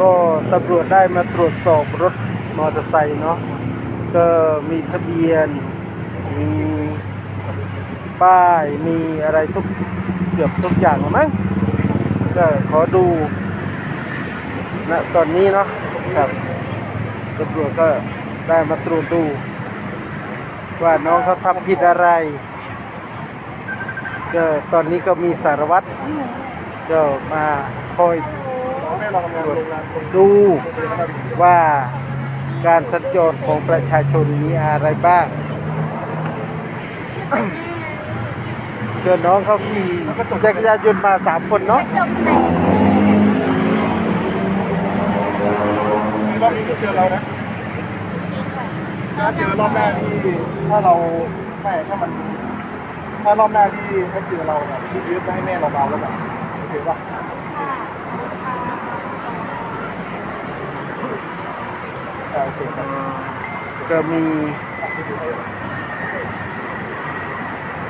ก็ตำรวจได้มาตรวจสอบรถมอเตอร์ไซค์เนาะก็มีทะเบียน มีป้าย มีอะไรทุกเกือบทุกอย่างมั้งก็ขอดูณตอนนี้เนาะครับตำรวจก็ได้มาตรวจดู ว่าน้องเขาทำผิดอะไรก็ตอนนี้ก็มีสารวัตรก็มาคอย ดูว่าการสัญจรของประชาชนมีอะไรบ้างเจอน้องเขาขี่จักรยานยนต์มาสามคนเนาะจบแต่รอบนี้ก็เจอเรานะถ้าเจอรอบหน้าที่ถ้าเราไม่ถ้ามันถ้ารอบหน้าที่ถ้าเจอเราเนี่ยที่ยืมไปให้แม่เราเบาแล้วแบบโอเคป่ะ ค่ะ อ่าโอเคครับก็มี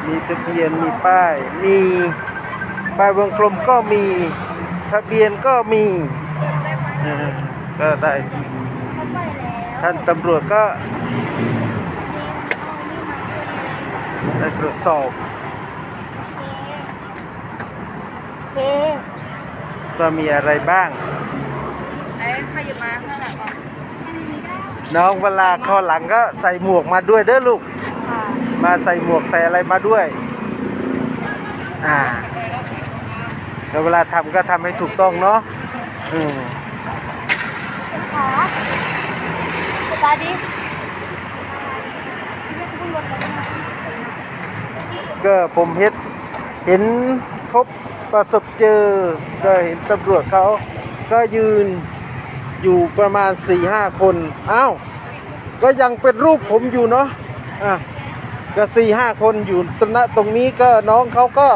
มีทะเบียนมีป้าย มีป้ายวงกลมก็มีทะเบียนก็มีเออก็ได้เขาไปแล้วท่านตำรวจก็ได้ตรวจสอบโอเคว่ามีอะไรบ้างไอ้ใครอยู่มาข้างหลัง น้องเวลาเข้อหลังก็ใส่หมวกมาด้วยเด้อลูกค่ะมาใส่หมวกใส่อะไรมาด้วย อ่าแล้วเวลาทำก็ทำให้ถูกต้องเนาะอืมขาตาดิเรียกคุณรถแล้วนะก็ผมเห็นเห็นพบประสบเจอ ก็เห็นตำรวจเขาก็ยืน อยู่ประมาณสี่ห้าคนอ้าวก็ยังเป็นรูปผมอยู่เนาะอะก็สี่ห้าคนอยู่ตรงนั้นตรงนี้ก็น้องเขาก็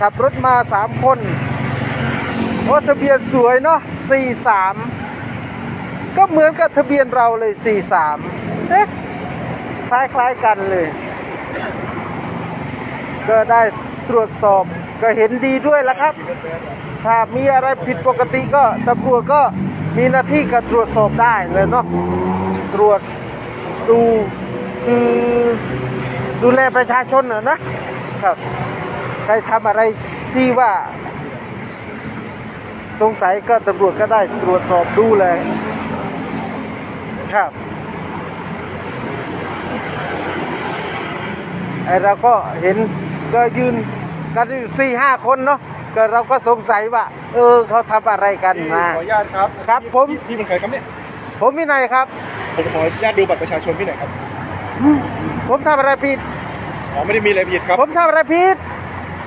ขับรถมาสามคนโอ้ทะเบียนสวยเนาะสี่สามก็เหมือนกับทะเบียนเราเลยสี่สามเอ๊ะคล้ายๆกันเลย ก็ได้ตรวจสอบก็เห็นดีด้วยแล้วครับ ถ้ามีอะไรผิดปกติก็ตำรวจก็ มีหน้าที่การตรวจสอบได้เลยเนาะตรวจดูคือดูแลประชาชนนะนะครับ ใครทำอะไรที่ว่า สงสัยก็ตำรวจก็ได้ตรวจสอบดูเลยครับไอเราก็เห็นก็ยืนกันอยู่สี่ห้าคนเนาะ ก็เราก็สงสัยว่า เออเขาทำอะไรกันพี่มา ขออนุญาตครับครับผม พี่พี่เป็นใครครับเนี่ย ผมวินัยครับ ผมขออนุญาตดูบัตรประชาชนพี่หน่อยครับ ผมทำอะไรผิด อ๋อไม่ได้มีอะไรผิดครับ ผมทำอะไรผิด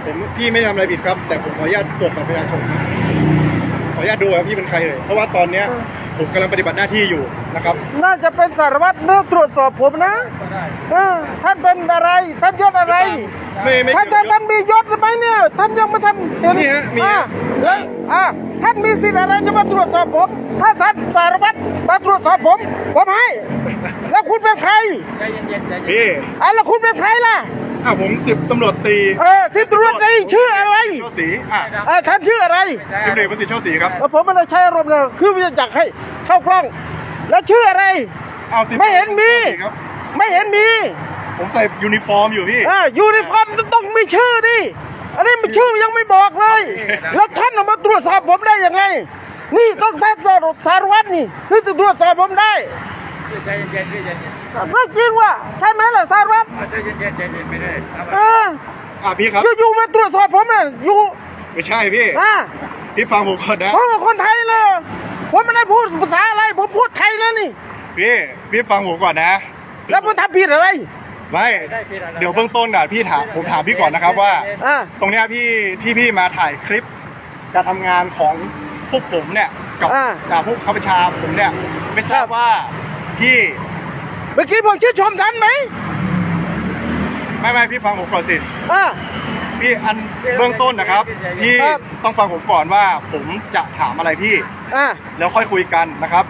ผมพี่ไม่ได้ทำอะไรผิดครับ แต่ผมขออนุญาตตรวจบัตรประชาชนครับขออนุญาตดูครับพี่เป็นใครเอ่ยเพราะว่าตอนเนี้ย ผมกำลังปฏิบัติหน้าที่อยู่นะครับ น่าจะเป็นสารวัตรเนื้อตรวจสอบผมนะเออท่านเป็นอะไรท่านยศอะไรไม่ไม่ท่านเกี่ยว ท่านมียศหรือไม่เนี่ยท่านยังมาทำเห็นี่ฮะมีอ่าฮะ แล้วอ่าท่านมีสิทธิ์อะไรจะมาตรวจสอบผม ถ้าท่านสารวัตรมาตรวจสอบผมผมให้แล้วคุณเป็นใคร พี่ อะแล้วคุณเป็นใครล่ะ อะผมสิบตำรวจตีเออสิบตำรวจตรีชื่ออะไรโชติอะเออท่านชื่ออะไรสิบเอกประสิทธิ์โชติครับแล้วผมไม่ได้ใช้อารมณ์เลยคือวิจักให้เข้ากล้อง แล้วชื่ออะไรเอาสิบไม่เห็นมีครับไม่เห็นมี ผมใส่ยูนิฟอร์มอยู่พี่อ่ายูนิฟอร์มต้องมีชื่อดิอันนี้มันชื่อยังไม่บอกเลย แล้วท่านเอามาตรวจสอบผมได้ยังไง นี่ต้องสารสารสารวัตรนี่คือจะตรวจสอบผมได้ ใจเย็นๆพี่ใจเย็นเรื่องจริงว่ะใช่ไหมล่ะสารวัตรๆใจเย็นๆใจเย็นไม่ได้ครับเอออะพี่ครับ อยู่ๆมาตรวจสอบผมเนี่ยอยู่ไม่ใช่พี่ อ่าพี่ฟังผมก่อนนะ ผมเป็นคนไทยเลยผมไม่ได้พูดภาษาอะไร ผมพูดไทยแล้วนี่ พี่ พี่ฟังผมก่อนนะ แล้วผมทำผิดอะไร ไม่ เดี๋ยวเบื้องต้นอะพี่ถาม ผมถามพี่ก่อนนะครับว่า อ่าตรงเนี้ยพี่ที่พี่มาถ่ายคลิปการทำงานของพวกผมเนี่ย กับอ่า กับพวกข้าพเจ้าผมเนี่ย ไม่ทราบว่า พี่ เมื่อกี้ผมชื่นชมท่านไหมไม่ไม่พี่ฟังผมก่อนสิอ่าพี่อันเบื้องต้นนะครับพี่ครับ ต้องฟังผมก่อนว่าผมจะถามอะไรพี่ อ่าแล้วค่อยคุยกันนะครับ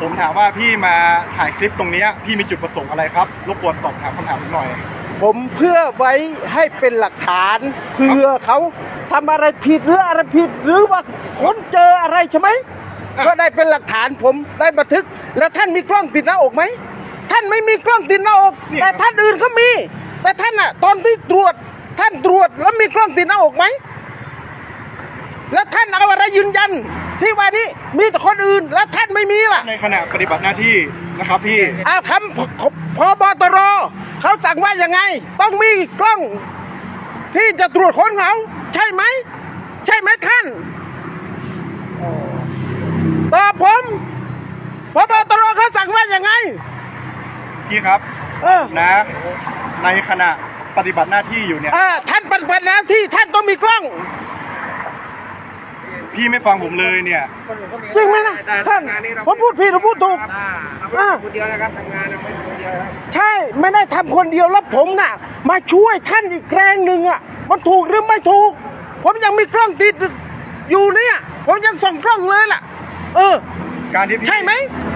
ผมถามว่าพี่มาถ่ายคลิปตรงเนี้ยพี่มีจุดประสงค์อะไรครับรบกวนตอบถามคำถามผมหน่อย ผมเพื่อไว้ให้เป็นหลักฐานเพื่อเขาทำอะไรผิดหรืออะไรผิด หรือว่าคนเจออะไรใช่ไหมอะ ก็ได้เป็นหลักฐานผมได้บันทึก แล้วท่านมีกล้องติดหน้าอกไหมท่านไม่มีกล้องติดหน้าอก แต่ท่านอื่นเขามี แต่ท่านอะตอนที่ตรวจ ท่านตรวจแล้วมีกล้องติดหน้าอกไหมแล้วท่านเอาอะไรยืนยัน ที่ว่านี่มีแต่คนอื่นแล้วท่านไม่มีล่ะ ในขณะปฏิบัติหน้าที่นะครับพี่อาทำพพบตรเขาสั่งว่ายังไง ต้องมีกล้อง ที่จะตรวจค้นเขาใช่ไหม ใช่ไหมท่าน ตอบผมพบตรเขาสั่งว่ายังไง พี่ครับเออ นะ ในขณะปฏิบัติหน้าที่อยู่เนี่ย เออท่านปฏิบัติหน้าที่ท่านต้องมีกล้อง พี่ไม่ฟังผมเลยเนี่ย จริงไหมนะท่านผมพูดผิดหรือพูดถูก อ่าคนเดียวนะครับทำงานเราไม่คนเดียวครับใช่ไม่ได้ทำคนเดียวแล้วผมน่ะ มาช่วยท่านอีกแรงหนึ่งอะ มันถูกหรือไม่ถูก ผมยังมีกล้องติดอยู่เนี่ย ผมยังส่งกล้องเลยล่ะ เออ การที่พี่ใช่ไหม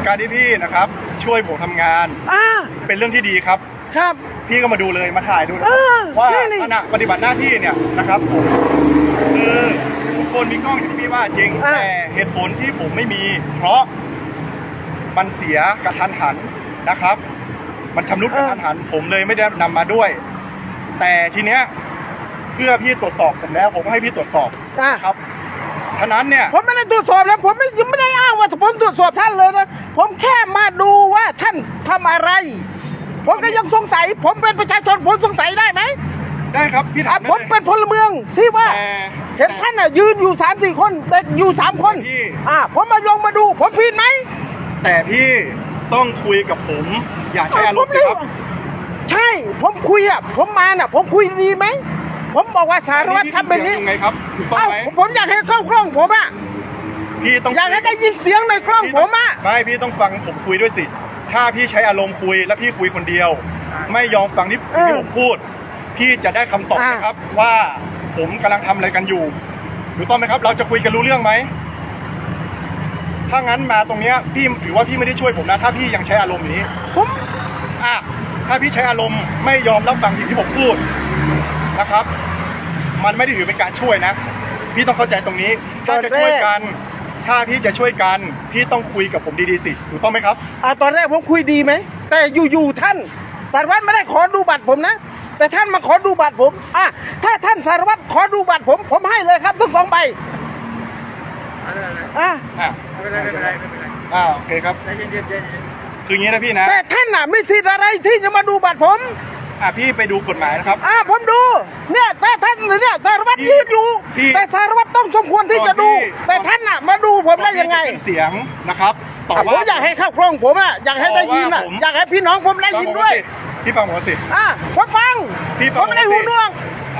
การที่พี่นะครับ ช่วยผมทำงาน อ่า เป็นเรื่องที่ดีครับ ครับ พี่ก็มาดูเลยมาถ่ายดูนะเออว่านี่นี่ ขณะปฏิบัติหน้าที่เนี่ยนะครับผมคือทุกคนมีกล้องอย่างที่พี่ว่าจริง อ่าแต่เหตุผลที่ผมไม่มี เพราะมันเสียกระทันหันนะครับ มันชำรุดกระทันหัน ผมเลยไม่ได้นำมาด้วย แต่ทีเนี้ยเพื่อพี่ตรวจสอบผมแล้ว ผมก็ให้พี่ตรวจสอบอ่า ครับ ฉะนั้นเนี่ยผมไม่ได้ตรวจสอบแล้วผมไม่ยังไม่ได้อ้างว่าผมตรวจสอบท่านเลยนะผมแค่มาดูว่าท่านทำอะไร ผมก็ยังสงสัย ผมเป็นประชาชนผมสงสัยได้ไหมได้ครับพี่อะถามผมได้เป็นพลเมืองที่ว่าแต่เห็นท่านอะยืนอยู่สามสี่คนแต่อยู่สามคนพี่อ่าผมมาลงมาดู ผมผิดไหมแต่พี่ต้องคุยกับผม อย่าใช้อารมณ์สิครับ ใช่ผมคุยอะผมมาน่ะ ผมคุยดีไหม ผมบอกว่าสารวัตรทำแบบนี้ยังไงครับถูกต้องเอ้าไหมผมอยากให้เข้ากล้องผมอะพี่ต้องอยากให้ได้ยินเสียงในกล้องพี่ผต้มอะไม่พี่ต้องฟังผมคุยด้วยสิ ถ้าพี่ใช้อารมณ์คุยแล้วพี่คุยคนเดียว ไม่ยอมฟังที่เออที่ผมพูด พี่จะได้คำตอบอ่านะครับ ว่าผมกำลังทำอะไรกันอยู่ถูกต้องไหมครับ เราจะคุยกันรู้เรื่องไหมถ้างั้นมาตรงเนี้ยพี่ถือว่าพี่ไม่ได้ช่วยผมนะ ถ้าพี่ยังใช้อารมณ์อย่างนี้ ผมอะถ้าพี่ใช้อารมณ์ไม่ยอมรับฟังสิ่งที่ผมพูดนะครับ มันไม่ได้ถือเป็นการช่วยนะ พี่ต้องเข้าใจตรงนี้ ถ้าจะช่วยกัน ถ้าพี่จะช่วยกัน พี่ต้องคุยกับผมดีๆสิ ถูกต้องไหมครับ อ่าตอนแรกผมคุยดีไหม แต่อยู่ๆท่านสารวัตรไม่ได้ขอดูบัตรผมนะ แต่ท่านมาขอดูบัตรผม อะ ถ้าท่านสารวัตรขอดูบัตรผม ผมให้เลยครับทั้งสองใบ อะ อะไม่เป็นไรไม่เป็นไรไม่เป็นไรอ่าโอเคครับ ใจเย็นๆใจเย็นคืออย่างนี้นะพี่นะ แต่ท่านน่ะไม่สิทธิ์อะไรที่จะมาดูบัตรผม อะพี่ไปดูกฎหมายนะครับ อ่าผมดู เนี่ยแต่ท่านเนี่ยสารวัตรพี่ยืนอยู่ พี่แต่สารวัตรต้องสมควรที่จะดูก่อนที่ แต่ท่านน่ะ มาดูผมได้ยังไงก่อนที่จะขึ้นเสียงนะครับต่ออะผว่ามอยากให้เข้ากล้องผมอะอยากให้ได้ยินอะต่อว่าผมอยากให้พี่น้องผมได้ยินด้วยพี่ฟังผมสิ อะผมฟังพี่ฟัผงมไม่ได้ผมสิหูหนวก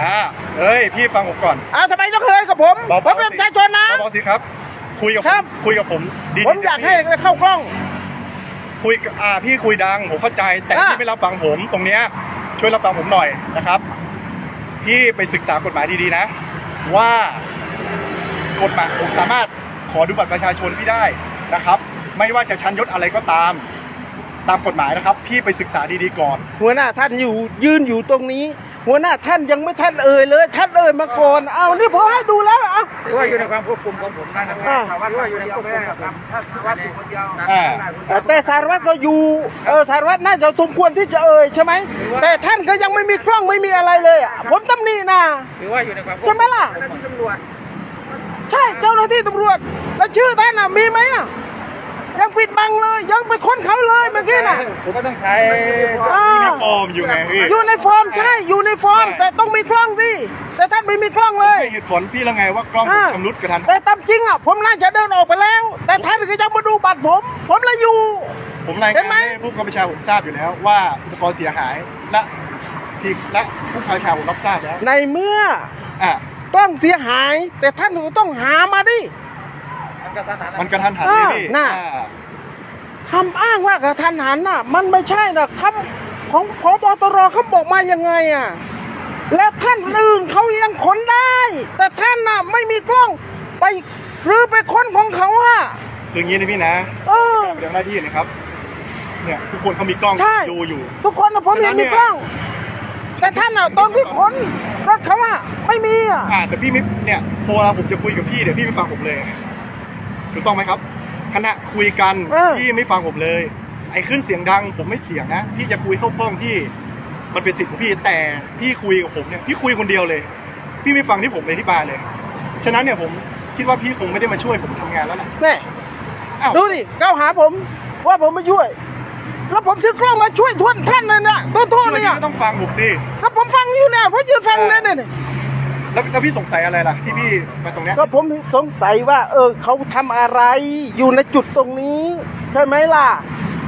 อ่าเอ้ยพี่ฟังผมก่อนอ่าทำไมต้องเคยกับผมเบาๆผมเป็นประชาชนนะเบาๆสิครับ คุยกับผครัมบ คุยกับผมดีๆผมอยากให้สิเข้ากล้อง คุยกับอ่าพี่คุยดังผมเข้าใจแต่อะ พี่ไม่รับฟังผมตรงเนี้ย ช่วยรับฟังผมหน่อยนะครับ พี่ไปศึกษากฎหมายดีๆนะ ว่ากฎหมายผมสามารถขอดูบัตรประชาชนพี่ได้นะครับ ไม่ว่าจะชั้นยศอะไรก็ตาม ตามกฎหมายนะครับ พี่ไปศึกษาดีๆก่อน หัวหน้าท่านอยู่ยืนอยู่ตรงนี้ หัวหน้าท่านยังไม่ท่านเอ่ยเลย ท่านเอ่ยมาก่อนเอานี่ผมให้ดูแล้วเอาๆถือว่าอยู่ในความควบคุมของผมนั่นนะครับอ่าถือว่าอยู่ในควบคุมของผมถ้าถือว่าอยู่คนเดียวอ่าแต่สารวัตรก็อยู่เออสารวัตรน่าจะสมควรที่จะเอ่ยใช่ไหมแต่ท่านก็ยังไม่มีกล้องไม่มีอะไรเลยอะผมตำหนินะถือว่าอยู่ในความควบใช่ไหมล่ะ เจ้าหน้าที่ตำรวจ ใช่เจ้าหน้าที่ตำรวจแล้วชื่อท่านน่ะมีไหมอะ ยังปิดบังเลย ยังไปค้นเขาเลยเมื่อกี้น่ะ ผมก็ต้องใช้อ่าฟอร์มอยู่ไงพี่อยู่ในฟอร์มใช่อยู่ในฟอร์ม แต่ต้องมีกล้องสิแต่ท่านไม่มีกล้องเลย ให้เหตุผลพี่แล้วไงว่ากล้องผมอ่า ชำรุดกระทันแต่ตามจริงอะผมน่าจะเดินออกไปแล้ว แต่ท่านก็ยังมาดูบัตรผม ผมเลยอยู่ ผมรายเห็งานนไหม ให้ผู้กำกับบัญชาผมทราบอยู่แล้วว่าอุปกรณ์เสียหายและที่และผู้คอยข่าวผมรับทราบแล้วในเมื่ออะกล้องเสียหาย แต่ท่านก็ต้องหามาดิ มันก็สถานะมันกระทันหันอ่าเลยพี่น่ะ อ่าคำอ้างว่ากระทันหันน่ะ มันไม่ใช่นะคำของพบตรเขาบอกมายังไงอะและท่านอื่นเขายังขนได้ แต่ท่านน่ะไม่มีกล้องไปหรือไปค้นของเขาอะคืออย่างนี้นะพี่นะเออ ปฏิบัติหน้าที่นะครับ เนี่ยทุกคนเขามีกล้องใช่ ดูอยู่ ทุกคนนะผมฉะนั้เห็นนเนี่มียกล้อง แต่ท่านอะตอนที่ขนรถเขาอะไม่มีอะ อ่าแต่พี่ไม่เนี่ยพอเวลาผมจะคุยกับพี่เดี๋ยวพี่ไม่ฟังผมเลย ถูกต้องไหมครับ ขณะคุยกันเออ พี่ไม่ฟังผมเลย ไอ้ขึ้นเสียงดังผมไม่เถียงนะพี่จะคุยเข้าป้องพี่มันเป็นสิทธิ์ของพี่แต่พี่คุยกับผมเนี่ยพี่คุยคนเดียวเลย พี่ไม่ฟังที่ผมอธิบายเลยฉะนั้นเนี่ยผมคิดว่าพี่คงไม่ได้มาช่วยผมทำงานแล้วแหละแน่อ้าวดูดิก้าวหาผม ว่าผมไม่ช่วย แล้วผมซื้อกล้องมาช่วยทวนท่านเลยเนี่ยตัวโทษช่วยเนี่ยพี่ก็ต้องฟังผมสิ ถ้าผมฟังอยู่เนี่ยผมยืนฟังเนี่ยเนี่ย แล้วแล้วพี่สงสัยอะไรล่ะที่พี่มาตรงเนี้ยก็ผมสงสัยว่า เออเขาทำอะไรอยู่ในจุดตรงนี้ ใช่ไหมล่ะ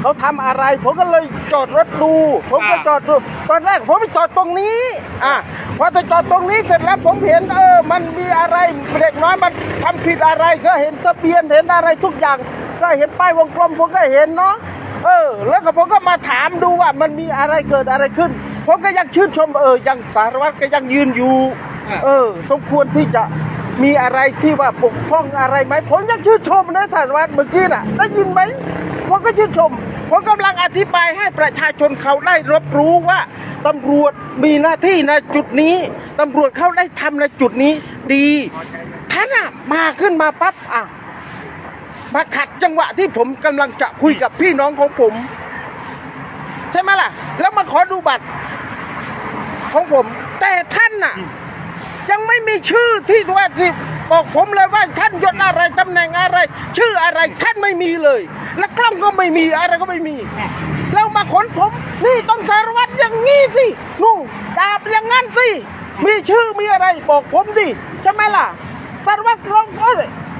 เขาทำอะไร ผมก็เลยจอดรถดู ผมก็จอดดูตอนแรกผมไปจอดตรงนี้ อะพอจะจอดตรงนี้เสร็จแล้วผมเห็นเออ มันมีอะไรเด็กน้อยมันทำผิดอะไรก็เห็นทะเบียนเห็นอะไรทุกอย่าง ก็เห็นป้ายวงกลมผมก็เห็นเนาะเออ แล้วก็ผมก็มาถามดูว่ามันมีอะไรเกิดอะไรขึ้น ผมก็ยังชื่นชมเออยังสารวัตรก็ยังยืนอยู่ เออ สมควรที่จะมีอะไรที่ว่าปกป้องอะไรไหมผมยังชื่นชมนะท่านวัดเมื่อกี้น่ะได้ยินไหมผมก็ชื่นชมผมกำลังอธิบายให้ประชาชนเขาได้รับรู้ว่าตำรวจมีหน้าที่ในจุดนี้ตำรวจเขาได้ทำในจุดนี้ดีท่านอะมาขึ้นมาปั๊บอะมาขัดจังหวะที่ผมกำลังจะคุยกับพี่น้องของผม ใช่ไหมล่ะ แล้วมาขอดูบัตรของผม แต่ท่านน่ะ ยังไม่มีชื่อที่ว่าที่บอกผมเลยว่าท่านยศอะไรตำแหน่งอะไร ชื่ออะไรท่านไม่มีเลย และกล้องก็ไม่มีอะไรก็ไม่มี แล้วมาขนผม นี่ต้องสารวัตรอย่างงี้สินู่นดาบอย่างงั้นสิมีชื่อมีอะไรบอกผมสิใช่ไหมล่ะสารวัตรเขาก็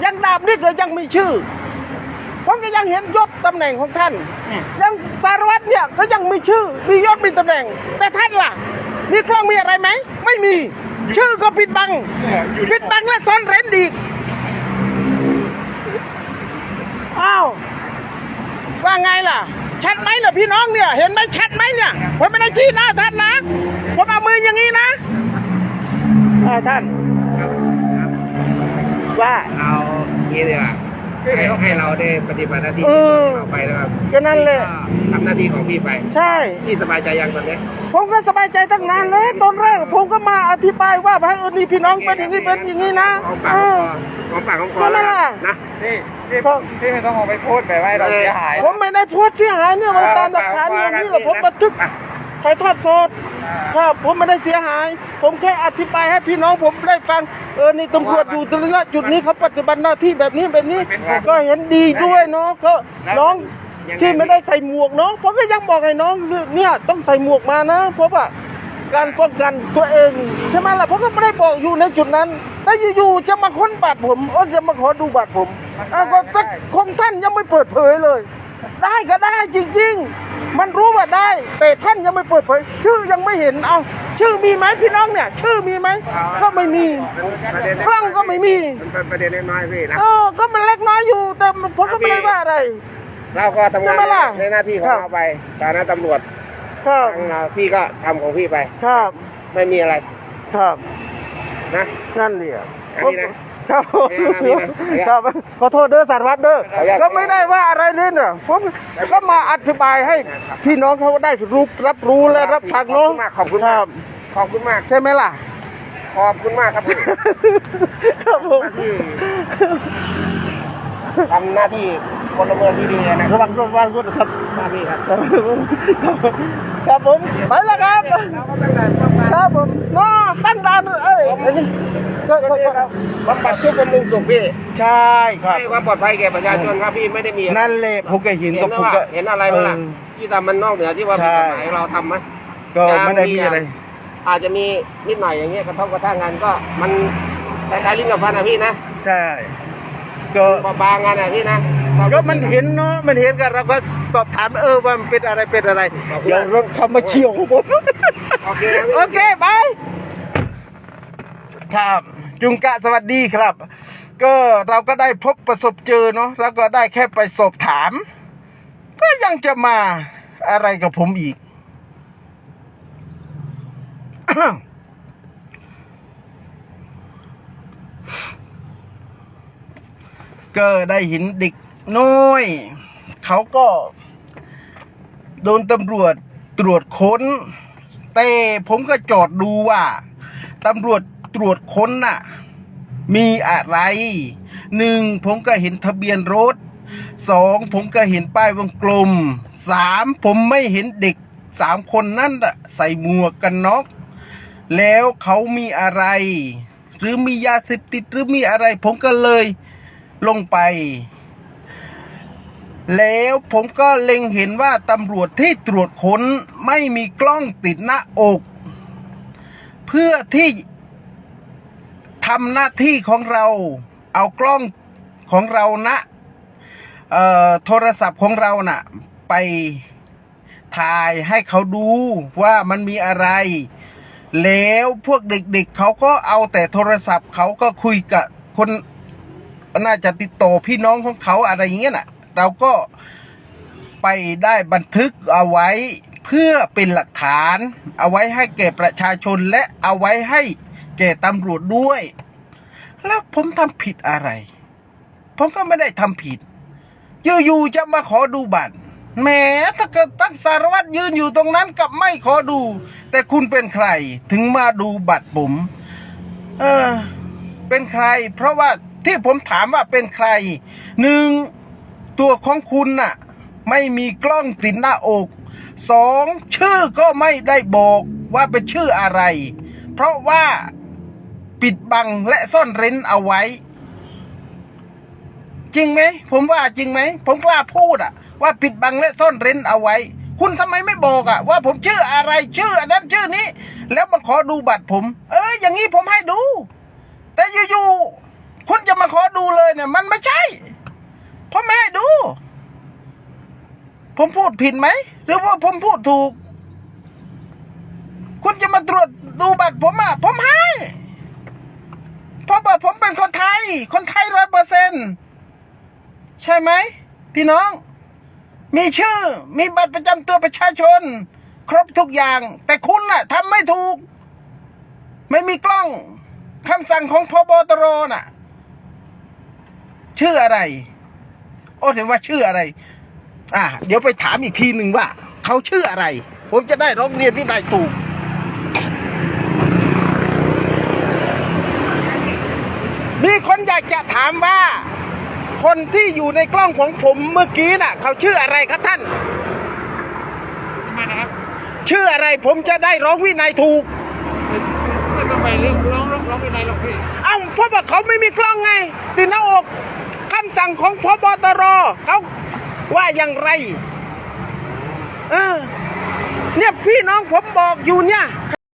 ยังดาบนี่ก็ยังมีชื่อผมก็ยังเห็นยศตำแหน่งของท่าน ยังสารวัตรเนี่ยก็ยังมีชื่อมียศมีตำแหน่ง แต่ท่านล่ะ มีกล้องมีอะไรไหมไม่มี ชื่อก็ปิดบังเนี่ยอยู่ปิที่ดบังและซ่อนเร้นอีกอ้าวว่าไงล่ะ ชัดไหมล่ะพี่น้องเนี่ย เห็นไหมชัดไหมเนี่ย ผมไม่ได้ชี้หน้าท่านนะ ผมเอามืออย่างนี้นะอ่าท่าน ว่าเอางี้ดีกว่าให้ให้เราได้ปฏิบัติหน้าที่เออของเราไปนะครับ ก็นั่นแหละทำหน้าที่ของพี่ไป ใช่ พี่สบายใจยังตอนนี้ผมก็สบายใจตั้งนานแล้วตอนแรกผมก็มาอธิบายว่าพระเออนี่พี่น้องเป็นอย่างนี้เป็นอย่างนี้นะของปากเอของอคอของปากของคอก็นั่นแล้วแหละนะพี่พี่พี่ไม่ต้องเอาไปพูดแบบให้เราเสียหาย ผมไม่ได้โพสต์ที่หายเนี่ยมันตามหลักฐานอย่างนี้แหละผมบันทึกถ่ายทอดสดครับผมไม่ได้เสียหาย ผมแค่อธิบายให้พี่น้องผมได้ฟัง เออ นี่ตำรวจอยู่ตรงนี้จุดนี้เขาปฏิบัติหน้าที่แบบนี้แบบนี้ ก็เห็นดีด้วยเนาะก็น้อง ที่ไม่ได้ใส่หมวกเนาะผมก็ยังบอกให้น้องเนี่ยต้องใส่หมวกมานะเพราะว่าการป้องกันตัวเองใช่ไหมล่ะผมก็ไม่ได้บอกอยู่ในจุดนั้นแต่อยู่ๆจะมาค้นบัตรผมโอ้จะมาขอดูบัตรผมอ้าวก็ก็ของท่านยังไม่เปิดเผยเลย ได้ก็ได้จริง ๆ มันรู้ว่าได้ แต่ท่านยังไม่เปิดเผย ชื่อยังไม่เห็นเอาชื่อมีไหมพี่น้องเนี่ย ชื่อมีไหมก็ไม่มีประเด็นกล้องก็ไม่มีมันเป็นประเด็นเล็กน้อยพี่นะเออก็มันเล็กน้อยอยู่แต่ผมก็ไม่ได้ว่าอะไร เราก็ทำงานใช่ไหมล่ะในหน้าที่ของเราไปฐานะตำรวจครับทางเราพี่ก็ทำของพี่ไป ครับ ไม่มีอะไร ครับ นะ นั่นเลยอะอันนี้นะครับผมอันนี้นะอันนี้นะครับขอโทษเด้อสารวัตรเด้อขออนุญาตก็ไม่ได้ว่าอะไรเลยเนี่ยผมก็มาอธิบายให้พี่น้องเขาได้รู้รับรู้และรับฟังเนาะขอบคุณคมารักบขอบคุณมากใช่ไหมล่ะ ขอบคุณมากครับพี่ครับผม ที่ทำหน้าที่พลเมืองที่ดีนะคระรับวังรถระวังรถครับหน้าที่ครับครับผมไปแล้วครับ เราก็ตั้งแต่ป้องกันครับผมน้อตั้งด่านเอ้ยอันนี้ก็ก็ก็บำบัดทุกคนมุงสุขพี่ใช่ครับ ให้ความปลอดภัยแก่ประชาชนครับพี่ไม่ได้มีอะไรนั่นแหละผมก็เห็นเห็ก็นผมว่าก็เห็นอะไรบ้างล่ะเออที่ทำมันนอกเหนือที่ว่าใช่ผิดกฎหมายเราทำไหม ก็ไม่ได้มีอะไร อาจจะมีนิดหน่อยอย่างเงี้ยกระทบกระทั่งกันก็มันคล้ายๆลิ้นกับฟันนะพี่นะ ใช่ ก็บางๆกันนะพี่นะควาก็รู้สึมันเห็นเนาะมันเห็นกันเราก็สอบถามเออว่ามันเป็นอะไรเป็นอะไรเดี๋ยวรถเขามาเฉี่ยวผมโอเคนะพี่โอเคบายครับจุงกะสวัสดีครับ ก็เราก็ได้พบประสบเจอเนาะแล้วก็ได้แค่ไปสอบถาม ก็ยังจะมาอะไรกับผมอีก ก็ได้เห็นเด็กน้อย เขาก็ โดนตำรวจตรวจค้น แต่ผมก็จอดดูว่าตำรวจตรวจค้นน่ะ มีอะไรหนึ่งผมก็เห็นทะเบียนรถสองผมก็เห็นป้ายวงกลมสามผมไม่เห็นเด็กสามคนนั่นใส่หมวกกันน็อกแล้วเขามีอะไร หรือมียาเสพติดหรือมีอะไร ผมก็เลย ลงไป แล้วผมก็เล็งเห็นว่าตำรวจที่ตรวจค้นไม่มีกล้องติดหน้าอก เพื่อที่ทำหน้าที่ของเรา เอากล้องของเรานะเอ่อโทรศัพท์ของเราน่ะ ไปถ่ายให้เขาดูว่ามันมีอะไร แล้วพวกเด็กๆเขาก็เอาแต่โทรศัพท์เขาก็คุยกับคน น่าจะติดต่อพี่น้องของเขาอะไรอย่างเงี้ยน่ะเราก็ไปได้บันทึกเอาไว้เพื่อเป็นหลักฐาน เอาไว้ให้แก่ประชาชนและเอาไว้ให้แก่ตำรวจด้วย แล้วผมทำผิดอะไร ผมก็ไม่ได้ทำผิดอยู่ๆจะมาขอดูบัตรแหมถ้าเกิดตั้งสารวัตรยืนอยู่ตรงนั้นกับไม่ขอดู แต่คุณเป็นใครถึงมาดูบัตรผม เออ เป็นใคร เพราะว่า ที่ผมถามว่าเป็นใครหนึ่งตัวของคุณน่ะ ไม่มีกล้องติดหน้าอกสองชื่อก็ไม่ได้บอกว่าเป็นชื่ออะไร เพราะว่าปิดบังและซ่อนเร้นเอาไว้ จริงไหมผมว่าจริงไหมผมกล้าพูดอะว่าปิดบังและซ่อนเร้นเอาไว้ คุณทำไมไม่บอกอะว่าผมชื่ออะไรชื่ออันนั้นชื่อนี้ แล้วมาขอดูบัตรผม เอออย่างนี้ผมให้ดู แต่อยู่ๆ คุณจะมาขอดูเลยเนี่ย มันไม่ใช่ผมไม่ดู ผมพูดผิดไหม หรือว่าผมพูดถูก คุณจะมาตรวจดูบัตรผมอะ ผมให้เพราะว่าผมเป็นคนไทย คนไทยร้อยเปอร์เซ็นใช่ไหม พี่น้อง มีชื่อ มีบัตรประจำตัวประชาชน ครบทุกอย่าง แต่คุณน่ะทำไม่ถูก ไม่มีกล้องคำสั่งของพบตรน่ะ ชื่ออะไร โอ้เดี๋ยวว่าชื่ออะไร อะเดี๋ยวไปถามอีกทีหนึ่งว่า เขาชื่ออะไร ผมจะได้ร้องเรียนวินัยถูกมีคนอยากจะถามว่า คนที่อยู่ในกล้องของผมเมื่อกี้น่ะ เขาชื่ออะไรครับท่านทำไมนะครับ ชื่ออะไรผมจะได้ร้องวินัยถูกไม่ต้องไปเรื่องร้องร้องร้องเป็นไรหรอกพี่เอ้าเพราะว่าเขาไม่มีกล้องไงติดหน้าอกคำสั่งของพบตรเขาว่าอย่างไร เออ เนี่ยพี่น้องผมบอกอยู่เนี่ย